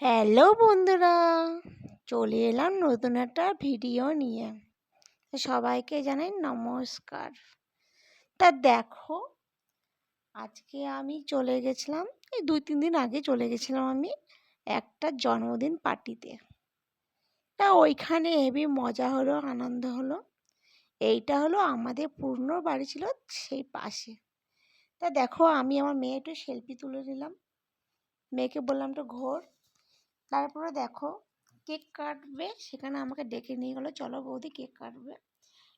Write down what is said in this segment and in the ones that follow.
Hello বন্ধুরা, চলে এলাম নতুন একটা ভিডিও নিয়ে। সবাইকে জানাই নমস্কার। তা দেখো, আজকে আমি চলে গেছিলাম, এই দুই তিন দিন আগে চলে গেছিলাম আমি একটা জন্মদিন পার্টিতে। তা ওইখানে হেবি মজা হলো, আনন্দ হলো। এইটা হলো আমাদের পুরনো বাড়ি ছিল সেই পাশে। তা দেখো, আমি আমার মেয়ে একটু সেলফি তুলে নিলাম। মেয়েকে বললাম একটু ঘোর। তারপরে দেখো, কেক কাটবে, সেখানে আমাকে ডেকে নিয়ে গেলো, চলো বৌদি, কেক কাটবে।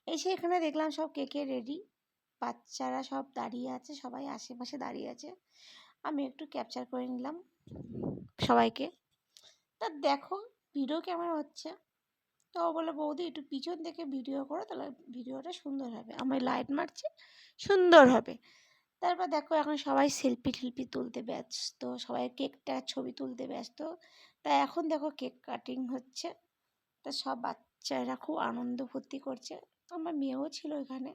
এসে এখানে দেখলাম সব কেকে রেডি বাচ্চারা সব দাঁড়িয়ে আছে, সবাই আশেপাশে দাঁড়িয়ে আছে। আমি একটু ক্যাপচার করে নিলাম সবাইকে। তা দেখো ভিডিও কেমন হচ্ছে। তো ও বলে বৌদি, একটু পিছন থেকে ভিডিও করো, তাহলে ভিডিওটা সুন্দর হবে। আমি লাইট মারছি, সুন্দর হবে। তারপর দেখো এখন সবাই সেলফি টেলফি তুলতে ব্যস্ত, সবাই কেকটা ছবি তুলতে ব্যস্ত। তা এখন দেখো কেক কাটিং হচ্ছে। তা সব বাচ্চারা খুব আনন্দ ফুর্তি করছে। আমার মেয়েও ছিল এখানে।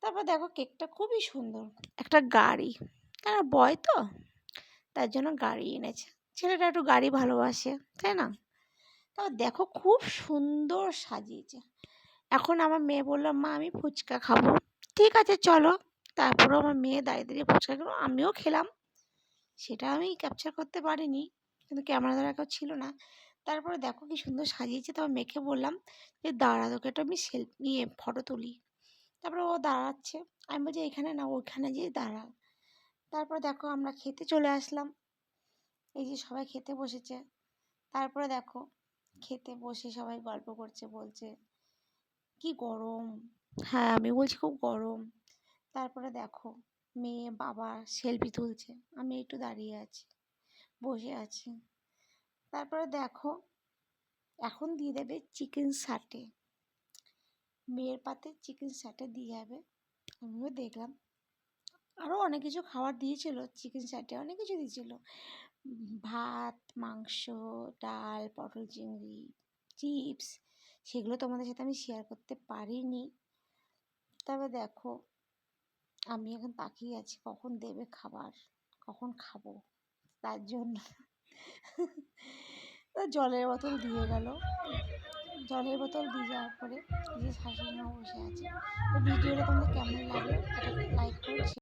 তারপর দেখো কেকটা খুবই সুন্দর। একটা গাড়ি। আর বয় তো? তার জন্য গাড়ি এনেছে। ছেলেটা একটু গাড়ি ভালোবাসে, তাই না? তাও দেখো খুব সুন্দর সাজিয়েছে। এখন আমার মেয়ে বলল, মা, আমি ফুচকা খাব। ঠিক আছে, চলো। তারপরেও আমার মেয়ে দাঁড়িয়ে দাঁড়িয়ে ফুচকা খেলো আমিও খেলাম। সেটা আমি ক্যাপচার করতে পারিনি, কিন্তু ক্যামেরা ধরা কেউ ছিল না। তারপরে দেখো কি সুন্দর সাজিয়েছে, তো মেখে বললাম যে, দাঁড়া তোকে একটু আমি সেলফি নিয়ে ফটো তুলি। তারপরে ও দাঁড়াচ্ছে, আমি বলছি, এখানে না ওইখানে যেয়ে দাঁড়া। তারপরে দেখো আমরা খেতে চলে আসলাম। এই যে সবাই খেতে বসেছে। তারপরে দেখো খেতে বসে সবাই গল্প করছে, বলছে, কি গরম। হ্যাঁ আমি বলছি, খুব গরম। তারপরে দেখো, মেয়ে, বাবা সেলফি তুলছে। আমি একটু দাঁড়িয়ে আছি, বসে আছি। তারপরে দেখো, এখন দিয়ে দেবে চিকেন সাটে মেয়ের পাতে চিকেন সাটে দিয়ে যাবে। আমিও দেখলাম। আরও অনেক কিছু খাবার দিয়েছিল চিকেন সাটে অনেক কিছু দিয়েছিল। ভাত, মাংস, ডাল, পটল চিংড়ি চিপস সেগুলো তোমাদের সাথে আমি শেয়ার করতে পারিনি। তবে দেখো আমি এখন তাকিয়ে আছি, কখন দেবে খাবার? কখন খাব? তার জন্য জলের বোতল দিয়ে গেল। জলের বোতল দিয়ে যাওয়ার পরে যে শাশুড়ি মা বসে আছে, তো ভিডিওটা তোমাদের কেমন লাগল? লাইক করে